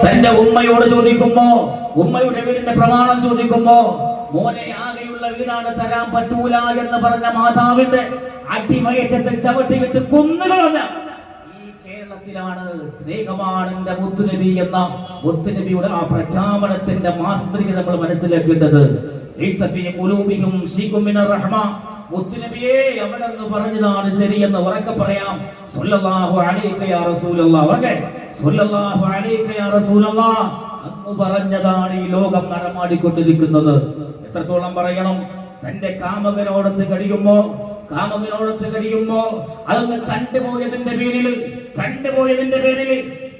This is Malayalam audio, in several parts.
തന്റെ ഉമ്മയോട് ചോദിക്കുമ്പോ ഉമ്മയുടെ വീടിന്റെ പ്രമാണം ചോദിക്കുമ്പോ മോനെ ആകെയുള്ള വീടാണ് തരാൻ പറ്റൂല എന്ന് പറഞ്ഞ മാതാവിന്റെ അടിമയറ്റത്തെ ചവിട്ടി വിട്ട് കുന്നുകളഞ്ഞ ഈ കേരളത്തിലാണ് സ്നേഹമാണ് എന്റെ മുത്തുനബി എന്ന മുത്തുനബിയുടെ ആ പ്രഖ്യാപനത്തിന്റെ മാസ്മരിക നമ്മൾ മനസ്സിലാക്കേണ്ടത്. മുത്തുനബിയെ അവിടെ നിന്ന് പറഞ്ഞതാണ് ശരിയെന്ന് ഉറക്കെ പറയാം. സല്ലല്ലാഹു അലൈക യാ റസൂലല്ലാഹ് ഉറക്കെ. സല്ലല്ലാഹു അലൈക യാ റസൂലല്ലാഹ് അന്ന് പറഞ്ഞതാണ് ഈ ലോകം നടമാടിക്കൊണ്ടിരിക്കുന്നത് എത്രത്തോളം പറയണം? തന്റെ കാമകനോടത്ത് കഴിയുമ്പോ കാമകനോടത്ത് കഴിയുമ്പോ അതൊന്ന് കണ്ടുപോയതിന്റെ പേരിൽ കണ്ടുപോയതിന്റെ പേരിൽ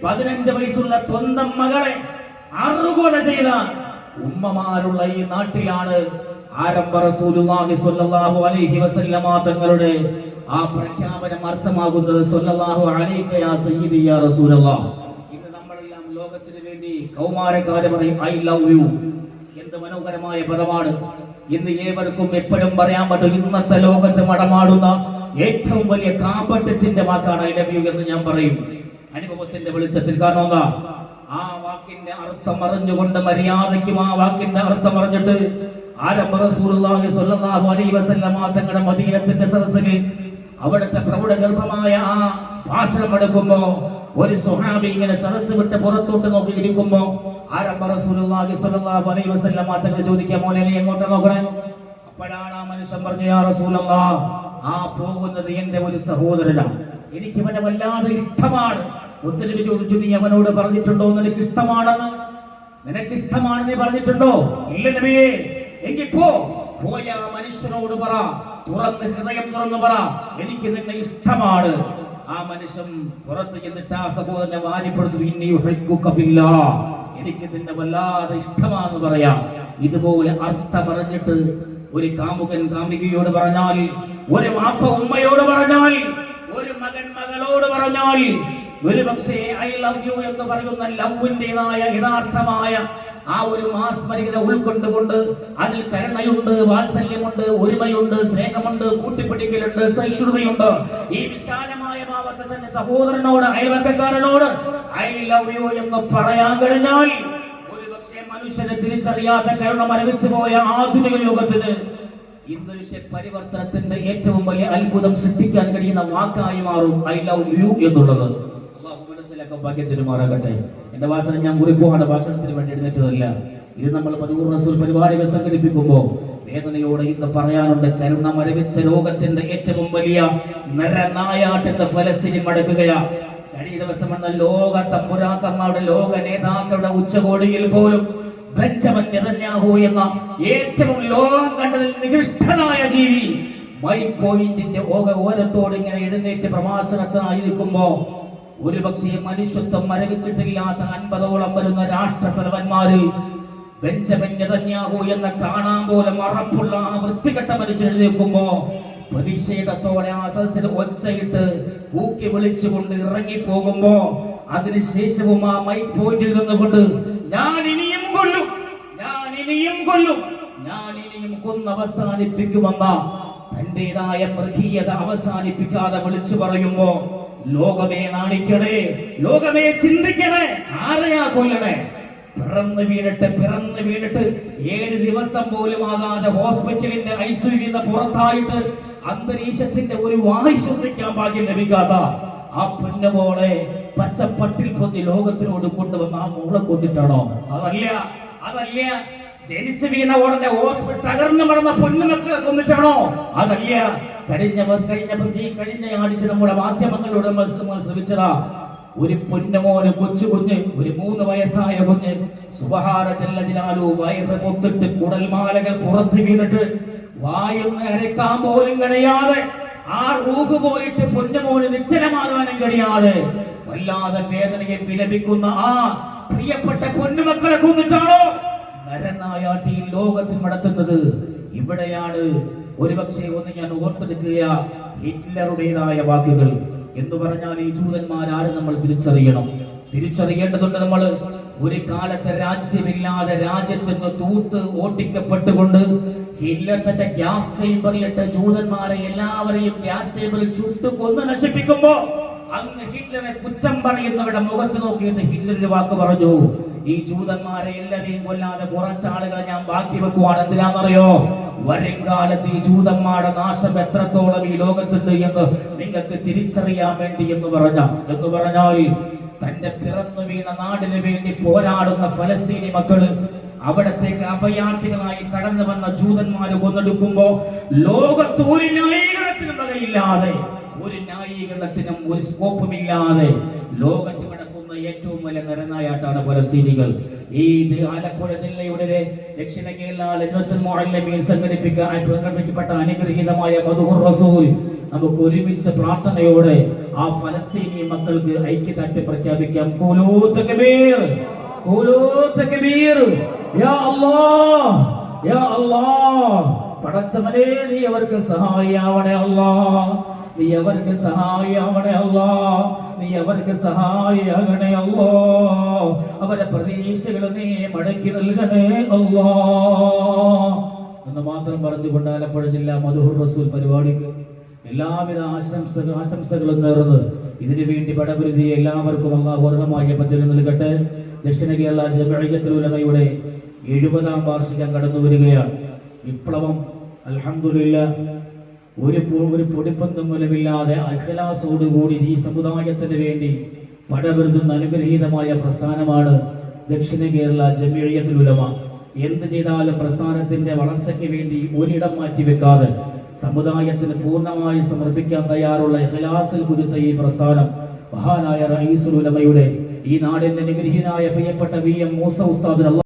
പതിനഞ്ച് വയസ്സുള്ള സ്വന്തം മകളെ അറുകൊല ചെയ്ത ഉമ്മമാരുള്ള ഈ നാട്ടിലാണ് ആരംഭ റസൂലുള്ളാഹി സ്വല്ലല്ലാഹു അലൈഹി വസല്ലമ തങ്ങളുടെ ആ പ്രഖ്യാപനം അർത്ഥമാകുന്നത് അലൈക യാ സയ്യിദി യാ റസൂലല്ലാഹ്. ഇന്ന് നമ്മളെല്ലാം ലോകത്തിന് വേണ്ടി കൗമാരക്കാര് പറയും ഐ ലവ് യു. എന്ത് മനോഹരമായ പദമാണ്. ഇന്ന് ഏവർക്കും എപ്പോഴും പറയാൻ പറ്റും ഇന്നത്തെ ലോകത്ത് മടമാടുന്ന ഏറ്റവും വലിയ കാപട്യത്തിന്റെ വാക്കാണ് ഐ ലവ് യു എന്ന് ഞാൻ പറയും. അനുഭവത്തിന്റെ വെളിച്ചത്തിൽ കാരണം ആ വാക്കിന്റെ അർത്ഥം അറിഞ്ഞുകൊണ്ട് മര്യാദയ്ക്കും ആ വാക്കിന്റെ അർത്ഥം അറിഞ്ഞിട്ട് തങ്ങളുടെ മദീനത്തിന്റെ സദസ്സിൽ അവിടുത്തെ പ്രൗഢഗർഭമായ ആ ഭാഷണം എടുക്കുമ്പോ ഒരു സുഹാബി ഇങ്ങനെ സദസ് വിട്ട് പുറത്തോട്ട് നോക്കി ഇരിക്കുമ്പോ അപ്പോഴാണ് ആ മനുഷ്യൻ പറഞ്ഞു യാ ആ എന്റെ ഒരു സഹോദരനാണ്. എനിക്ക് അവനെ വല്ലാതെ ഇഷ്ടമാണ്. ഒത്തിരി ചോദിച്ചു നീ അവനോട് പറഞ്ഞിട്ടുണ്ടോ? നിനക്ക് ഇഷ്ടമാണെന്ന് നിനക്ക് ഇഷ്ടമാണ് നീ പറഞ്ഞിട്ടുണ്ടോ? ഇല്ല നബിയേ. എങ്കിൽ പോ പോയ മനുഷ്യനോട് പറ തുറന്ന് ഹൃദയം തുറന്നു പറ എനിക്ക് നിന്നെ ഇഷ്ടമാണ് ആ മനുഷ്യൻ പുറത്ത് ചെന്നിട്ട് ആ സഹോദരനെ വാരിപ്പെടുത്തു ഇന്നി യുഹിബ്ബുക ഫില്ലാ. എനിക്ക് നിന്നെ വല്ലാതെ ഇഷ്ടമാണെന്ന് പറയാം ഇതുപോലെ അർത്ഥ പറഞ്ഞിട്ട് ഒരു കാമുകൻ കാമുകിയോട് പറഞ്ഞാൽ ഒരു വാപ്പ ഉമ്മയോട് പറഞ്ഞാൽ ഒരു മകൻ മകളോട് പറഞ്ഞാൽ ഒരു പക്ഷേ ഐ ലവ് യു എന്ന് പറയുന്ന ലവിന്റെതായ യഥാർത്ഥമായ ആ ഒരു മാസ്മരികത ഉൾക്കൊണ്ടുകൊണ്ട് അതിൽ കരുണയുണ്ട് വാത്സല്യമുണ്ട് ഒരുമയുണ്ട് സ്നേഹമുണ്ട് കൂട്ടിപ്പിടിക്കലുണ്ട് സഹിഷ്ണുതയുണ്ട്. ഈ വിശാലമായ ഭാവത്തെ തന്നെ സഹോദരനോട് അയൽവക്കക്കാരനോട് ഐ ലവ് യു എന്ന് പറയാൻ കഴിഞ്ഞാൽ ഒരുപക്ഷെ മനുഷ്യനെ തിരിച്ചറിയാത്ത കരുണ മരവിച്ചു പോയ ആധുനിക യുഗത്തിന് ഇന്നൊരു പരിവർത്തനത്തിന്റെ ഏറ്റവും വലിയ അത്ഭുതം സൃഷ്ടിക്കാൻ കഴിയുന്ന വാക്കായി മാറും ഐ ലവ് യു എന്നുള്ളത്. അള്ളാഹു മനസ്സിലാക്കാൻ ഭാഗ്യത്തിന് മാറാകട്ടെ. എന്റെ ഭാഷണം ഞാൻ കുറിക്കുവാണ് ഭാഷണത്തിന് വേണ്ടി എഴുന്നേറ്റതല്ല. ഇത് നമ്മൾ പതിവൂർ റസൂൽ പരിപാടികൾ സംഘടിപ്പിക്കുമ്പോൾ വേദനയോടെ ഇന്ന് പറയാനുണ്ട് കരുണ മരവിച്ച രോഗത്തിന്റെ ഏറ്റവും വലിയ നരനായാട്ടിന്റെ ഫലസ്ഥിതി മടക്കുകയാ. കഴിഞ്ഞ ദിവസം എന്ന ലോക തമ്പുരാക്കന്മാരുടെ ലോക നേതാക്കളുടെ ഉച്ചകോടിയിൽ പോലും എന്ന ഏറ്റവും ലോകം കണ്ടതിൽ നികൃഷ്ടനായ ജീവി മൈ പോയിന്റിന്റെ ഓരത്തോട് ഇങ്ങനെ എഴുന്നേറ്റ് പ്രഭാഷണത്തിനായി നിൽക്കുമ്പോ ഒരു പക്ഷേ മനുഷ്യത്വം മരവിച്ചിട്ടില്ലാത്ത അൻപതോളം വരുന്ന രാഷ്ട്രതലവന്മാര് ബെഞ്ചമിൻ നെതന്യാഹു എന്ന കാണാൻ പോലെ മറപ്പുള്ള ആ വൃത്തികെട്ട മനുഷ്യൻ എഴുന്നേൽക്കുമ്പോ പ്രതിഷേധത്തോടെ ആ സദസ്സിൽ ഒച്ചയിട്ട് കൂക്കി വിളിച്ചുകൊണ്ട് ഇറങ്ങി പോകുമ്പോ അതിനുശേഷവും ആ മൈ പോയിന്റിൽ നിന്നുകൊണ്ട് ഞാൻ ഇനിയും കൊല്ലും ഞാൻ ഇനിയും കൊല്ലും ഞാൻ ഇനിയും കൊന്ന് അവസാനിപ്പിക്കുമെന്ന തന്റേതായ മൃഗീയത അവസാനിപ്പിക്കാതെ വിളിച്ചു പറയുമ്പോ ലോകമേ നാണിക്കണേ ലോകമേ ചിന്തിക്കണേ ആരെയാ കൊല്ലണേ? പിറന്ന് വീണിട്ട് പിറന്ന് വീണിട്ട് ഏഴ് ദിവസം പോലും ആകാതെ ഹോസ്പിറ്റലിന്റെ ഐശ്വര്യത പുറത്തായിട്ട് അന്തരീക്ഷത്തിന്റെ ഒരു വായു ശ്വസിക്കാൻ ഭാഗ്യം ലഭിക്കാത്ത ആ പൊന്നുമോളെ പച്ചപ്പട്ടിൽ പൊന്നി ലോകത്തിനോട് കൊണ്ടുവന്ന് ആ മോളെ കൊന്നിട്ടാണോ? അതല്ല അതല്ല. ജനിച്ചു വീണ ഉടനെ ഹോസ്പിറ്റൽ തകർന്നു മടന്ന പൊന്നുമക്കളെ കൊന്നിട്ടാണോ? അതല്ല. കഴിഞ്ഞ കഴിഞ്ഞ കഴിഞ്ഞ ആഴ്ച നമ്മുടെ മാധ്യമങ്ങളിലൂടെ നമ്മൾ ശ്രമിച്ചതാ. ഒരു പൊന്നുമോന് കൊച്ചു കുഞ്ഞ് ഒരു മൂന്ന് വയസ്സായ കുഞ്ഞ് സുബഹാര ചെല്ലതിനാലോ വയറ് പൊത്തിട്ട് കുടൽമാലകൾ പുറത്ത് വീണിട്ട് വായൊന്ന് അരക്കാൻ പോലും കഴിയാതെ ആ റൂഹ് പോയിട്ട് പൊന്നുമോന് നിശ്ചലമാകാനും കഴിയാതെ വല്ലാതെ വേദനയെ വിലപിക്കുന്ന ആ പ്രിയപ്പെട്ട പൊന്നുമക്കളെ കൊന്നിട്ടാണോ? നരനായാട്ടി ലോകത്തിൽ നടത്തുന്നത്. ഇവിടെയാണ് ഒരുപക്ഷെ ഒന്ന് ഞാൻ ഓർത്തെടുക്കുക ഹിറ്റ്ലറുടേതായ വാക്കുകൾ. എന്ന് പറഞ്ഞാൽ ഈ ജൂതന്മാരാരും നമ്മൾ തിരിച്ചറിയണം. തിരിച്ചറിയേണ്ടതുണ്ട് നമ്മൾ. ഒരു കാലത്തെ രാജ്യമില്ലാതെ രാജ്യത്ത് നിന്ന് തൂത്ത് ഓട്ടിക്കപ്പെട്ടുകൊണ്ട് ഹിറ്റ്ലർ തന്റെ ഗ്യാസ് ചേംബറിലിട്ട് ജൂതന്മാരെ എല്ലാവരെയും ഗ്യാസ് ചേംബറിൽ ചുട്ടു കൊന്ന് നശിപ്പിക്കുമ്പോ അങ്ങ് ഹിറ്റ്ലറെ കുറ്റം പറയുന്നവരുടെ മുഖത്ത് നോക്കിയിട്ട് ഹിറ്റ്ലറിന്റെ വാക്ക് പറഞ്ഞു. ഈ ജൂതന്മാരെ എല്ലാവരെയും കൊല്ലാതെ കുറച്ചാളുകളെ ഞാൻ ബാക്കി വെക്കുവാണ്. എന്തിനാണെന്നറിയോ? വരും കാലത്ത് ഈ ജൂതന്മാരുടെ നാശം എത്രത്തോളം ഈ ലോകത്തുണ്ട് എന്ന് നിങ്ങൾക്ക് തിരിച്ചറിയാൻ വേണ്ടി എന്ന് പറഞ്ഞ എന്ന് പറഞ്ഞാൽ തന്റെ പിറന്നു വീണ നാടിന് വേണ്ടി പോരാടുന്ന ഫലസ്തീനി മക്കൾ അവിടത്തേക്ക് അഭയാർത്ഥികളായി കടന്നു വന്ന ജൂതന്മാര് കൊന്നെടുക്കുമ്പോ ലോകത്ത് ഒരു ന്യായീകരണത്തിനും വകയില്ലാതെ ഒരു ന്യായീകരണത്തിനും ഒരു സ്കോപ്പും ഇല്ലാതെ ലോകത്ത് കിടക്കുന്ന ഏറ്റവും വലിയ നിരനായാട്ടാണ് പലസ്തീനികൾ. ഈ ഇത് ആലപ്പുഴ ജില്ലയുടെ ദക്ഷിണ കേരള മുഅല്ലമീൻ സംഘടിപ്പിക്കാൻ സംഘടിപ്പിക്കപ്പെട്ട അനുഗ്രഹീതമായ മധുഹുർ റസൂൽ നമുക്ക് ഒരുമിച്ച് പ്രാർത്ഥനയോടെ ആ ഫലസ്തീനി മക്കൾക്ക് ഐക്യദാർഢ്യം പ്രഖ്യാപിക്കാം. കൂലൂ തക്ബീർ കൂലൂ തക്ബീർ യാ അല്ലാഹ് യാ അല്ലാഹ്. പടച്ചവനെ നീ അവർക്ക് സഹായിയാവണേ അല്ലാഹ്. നീ അവർക്ക് സഹായിയാവണേ അല്ലാ നീ അവർക്ക് സഹായിയാകണേ അല്ലോ അവരെ പ്രതീക്ഷകൾ നീ മടക്കി നൽകണേ അല്ലോ എന്ന് മാത്രം പറഞ്ഞുകൊണ്ട് ആലപ്പുഴ ജില്ലാ മധുഹുർ റസൂൽ പരിപാടിക്ക് എല്ലാവിധ ആശംസകൾ ആശംസകളും നേർന്ന് ഇതിനു വേണ്ടി പടപുരുതി എല്ലാവർക്കും അള്ളാഹു അർഹമായ പദ്ധതി നൽകട്ടെ. ദക്ഷിണ കേരള ജമഴികത്തിലുലമയുടെ എഴുപതാം വാർഷികം കടന്നു വരികയാണ് വിപ്ലവം അൽഹംദുലില്ലാ ഒരു ഒരു പൊടിപ്പന്തും മൂലമില്ലാതെ അഖലാസോടുകൂടി ഈ സമുദായത്തിന് വേണ്ടി പടവരുതുന്ന അനുഗ്രഹീതമായ പ്രസ്ഥാനമാണ് ദക്ഷിണ കേരള ജമിയത്തുൽ ഉലമ. എന്ത് ചെയ്താലും പ്രസ്ഥാനത്തിന്റെ വളർച്ചയ്ക്ക് വേണ്ടി ഒരിടം മാറ്റിവെക്കാതെ സമുദായത്തിന് പൂർണമായി സമർപ്പിക്കാൻ തയ്യാറുള്ള ഇഹലാസിൽ കുരുത്ത ഈ പ്രസ്ഥാനം മഹാനായ റയീസുൽ ഉലമയുടെ ഈ നാടിന്റെ നിഗ്രഹീനായ പ്രിയപ്പെട്ട വി എം മൂസ ഉസ്താദ്